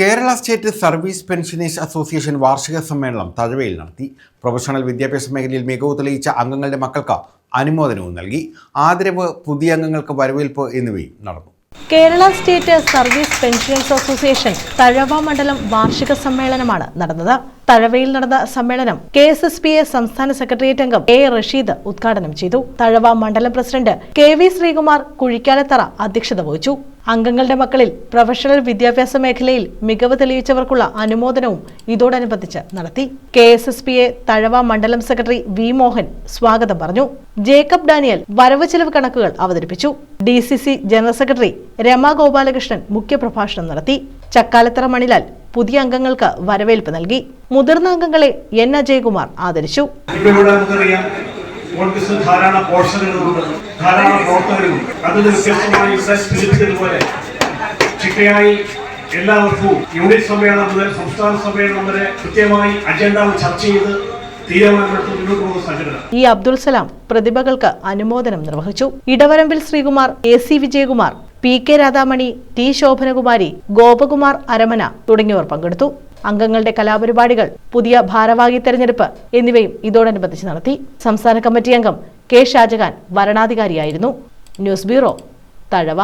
Kerala state service pensioners association വാർഷിക സമ്മേളനം തഴവയിൽ നടത്തി. പ്രൊഫഷണൽ വിദ്യാഭ്യാസ മേഖലയിൽ മികവ് തെളിയിച്ച അംഗങ്ങളുടെ മക്കൾക്ക് അനുമോദനവും നൽകി. ആദരവ് പുതിയ അംഗങ്ങൾക്ക് വരവേൽപ്പ് എന്നിവയും നടന്നു. Kerala state service pensioners association Thazhava മണ്ഡലം വാർഷിക സമ്മേളനമാണ് നടന്നത്. തഴവയിൽ നടന്ന സമ്മേളനം K S S P A സംസ്ഥാന സെക്രട്ടേറിയറ്റ് അംഗം എ റഷീദ് ഉദ്ഘാടനം ചെയ്തു. തഴവ മണ്ഡലം president K V Sreekumar Kuzhikkalathara അധ്യക്ഷത വഹിച്ചു. അംഗങ്ങളുടെ മക്കളിൽ പ്രൊഫഷണൽ വിദ്യാഭ്യാസ മേഖലയിൽ മികവ് തെളിയിച്ചവർക്കുള്ള അനുമോദനവും ഇതോടനുബന്ധിച്ച് നടത്തി. K S S P A Thazhava മണ്ഡലം സെക്രട്ടറി വി മോഹൻ സ്വാഗതം പറഞ്ഞു. ജേക്കബ് ഡാനിയൽ വരവ് ചെലവ് കണക്കുകൾ അവതരിപ്പിച്ചു. D C C general secretary Rama Gopalakrishnan മുഖ്യപ്രഭാഷണം നടത്തി. ചക്കാലത്തറ മണിലാൽ പുതിയ അംഗങ്ങൾക്ക് വരവേൽപ്പ് നൽകി. മുതിർന്ന അംഗങ്ങളെ എൻ അജയകുമാർ ആദരിച്ചു. എല്ലാവർക്കും ഇവിടെ നമുക്കറിയാം കോൺഗ്രസ് ധാരാളം പോഷകങ്ങളുണ്ട് ധാരാളം പ്രവർത്തകരുണ്ട് അതിന് വ്യത്യസ്തമായി ഇവിടെ സൂചിപ്പിച്ചതുപോലെ ചിട്ടയായി എല്ലാവർക്കും വർഷവും യൂണിറ്റ് സമ്മേളനം മുതൽ സംസ്ഥാന സമ്മേളനം വരെ കൃത്യമായി അജണ്ട ചർച്ച ചെയ്ത് ഈ അബ്ദുൽ സലാം പ്രതിഭകൾക്ക് അനുമോദനം നിർവഹിച്ചു. Idavarambil Sreekumar A C Vijayakumar P K Radhamani T Sobhanakumari Gopakumar Aramana തുടങ്ങിയവർ പങ്കെടുത്തു. അംഗങ്ങളുടെ കലാപരിപാടികൾ പുതിയ ഭാരവാഹി തെരഞ്ഞെടുപ്പ് എന്നിവയും ഇതോടനുബന്ധിച്ച് നടത്തി. സംസ്ഥാന കമ്മിറ്റി അംഗം K Shajahan വരണാധികാരിയായിരുന്നു. News bureau Thazhava.